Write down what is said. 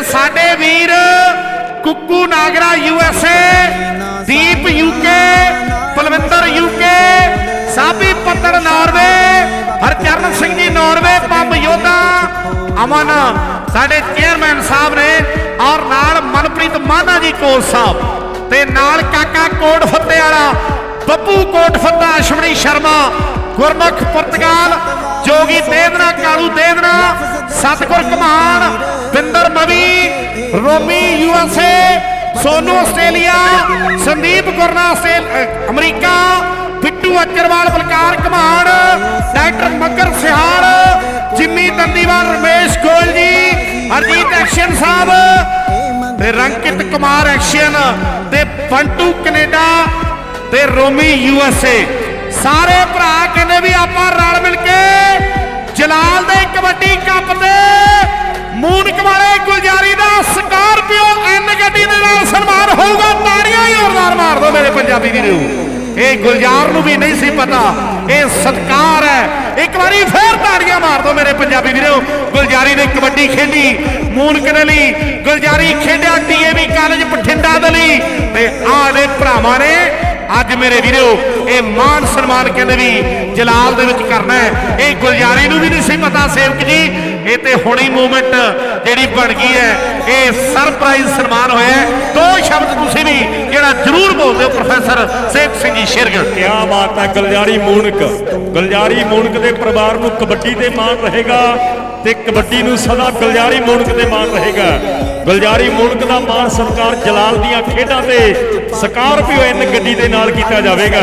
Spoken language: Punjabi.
ਤੇ ਸਾਡੇ ਵੀਰ Kukku Nagra you Deep UK Palwinder UK Sabi Pattar Norway, Harcharan Singh ji Norway ਪੰਬ ਯੋਧਾ, ਅਮਨ, ਸਾਡੇ ਚੇਅਰਮੈਨ ਸਾਹਿਬ ਨੇ, ਔਰ ਨਾਲ ਮਨਪ੍ਰੀਤ ਮਾਨਾ ਜੀ ਕੋਲ ਸਾਹਿਬ, ਤੇ ਨਾਲ ਕਾਕਾ ਕੋਟ ਫੱਤੇ ਵਾਲਾ, ਬੱਬੂ ਕੋਟ ਫੱਤਾ, ਅਸ਼ਵਨੀ ਸ਼ਰਮਾ, ਗੁਰਮੁਖ ਪੁਰਤਗਾਲ, ਜੋਗੀ ਦੇਵਨਾ, Kalu ਦੇਵਨਾ, Satgur Romi you Sonu Australia, Sandeep Gurna America, Bittu Acharwal Balkar Kaman, doctor Maggar Sihar Jimmy Dandiwal Ramesh Goyal ji, Harjeet action ਸਾਹਿਬ ਤੇ ਰੰਕਿਤ ਕੁਮਾਰ ਐਕਸ਼ਨ ਤੇ ਪੰਟੂ ਕੈਨੇਡਾ ਤੇ ਰੋਮੀ ਯੂ ਐਸ ਏ ਸਾਰੇ ਭਰਾ ਕਹਿੰਦੇ ਵੀ ਆਪਾਂ ਰਲ ਮਿਲ ਕੇ ਜ਼ੋਰਦਾਰ ਮੇਰੇ ਪੰਜਾਬੀ ਵੀਰੋ। ਇਹ ਗੁਲਜ਼ਾਰ ਨੂੰ ਵੀ ਨਹੀਂ ਸੀ ਪਤਾ। ਇਹ ਸਤਕਾਰ ਹੈ। ਇੱਕ ਵਾਰੀ ਫੇਰ ਤਾੜੀਆਂ ਮਾਰ ਦਿਓ ਮੇਰੇ ਪੰਜਾਬੀ ਵੀਰੋ। ਗੁਲਜਾਰੀ ਨੇ ਕਬੱਡੀ ਖੇਡੀ। ਮੂਨਕ ਦੇ ਲਈ ਗੁਲਜਾਰੀ ਖੇਡਿਆ। ਡੀਏਵੀ ਕਾਲਜ ਬਠਿੰਡਾ ਦੇ ਲਈ। ਤੇ ਆਹ ਦੇ ਭਰਾਵਾਂ ਨੇ ਅੱਜ ਮੇਰੇ ਵੀਰੋ, ਇਹ ਮਾਨ ਸਨਮਾਨ ਕਹਿੰਦੇ ਵੀ ਜਲਾਲ ਦੇ ਵਿੱਚ ਕਰਨਾ ਹੈ। ਇਹ ਗੁਲਜ਼ਾਰੀ ਨੂੰ ਵੀ ਨਹੀਂ ਸੀ ਪਤਾ, ਸੇਵਕ ਜੀ। ਇਹ ਤੇ ਹੁਣੀ ਮੂਵਮੈਂਟ ਜਿਹੜੀ ਬਣ ਗਈ ਹੈ। ਇਹ ਸਰਪ੍ਰਾਈਜ਼ ਸਨਮਾਨ ਹੋਇਆ ਦੋ ਸ਼ਬਦ ਤੁਸੀਂ ਵੀ ਪ੍ਰੋਫੈਸਰ ਸੇਵਕ ਸਿੰਘ ਜੀ ਸ਼ੇਰਗਿਲ। ਕਿਆ ਬਾਤ ਹੈ ਗਲਜਾਰੀ ਮੂਨਕ। ਗਲਜਾਰੀ ਮੂਨਕ ਦੇ ਪਰਿਵਾਰ ਨੂੰ ਕਬੱਡੀ ਤੇ ਮਾਣ ਰਹੇਗਾ ਤੇ ਕਬੱਡੀ ਨੂੰ ਸਦਾ ਗਲਜਾਰੀ ਮੂਨਕ ਤੇ ਮਾਣ ਰਹੇਗਾ। ਗਲਜਾਰੀ ਮੂਨਕ ਦਾ ਮਾਣ ਸਰਕਾਰ ਜਲਾਲ ਦੀਆਂ ਖੇਡਾਂ ਤੇ ਸਕਾਰਪੀਓ ਐਨ ਗੱਡੀ ਦੇ ਨਾਲ ਕੀਤਾ ਜਾਵੇਗਾ।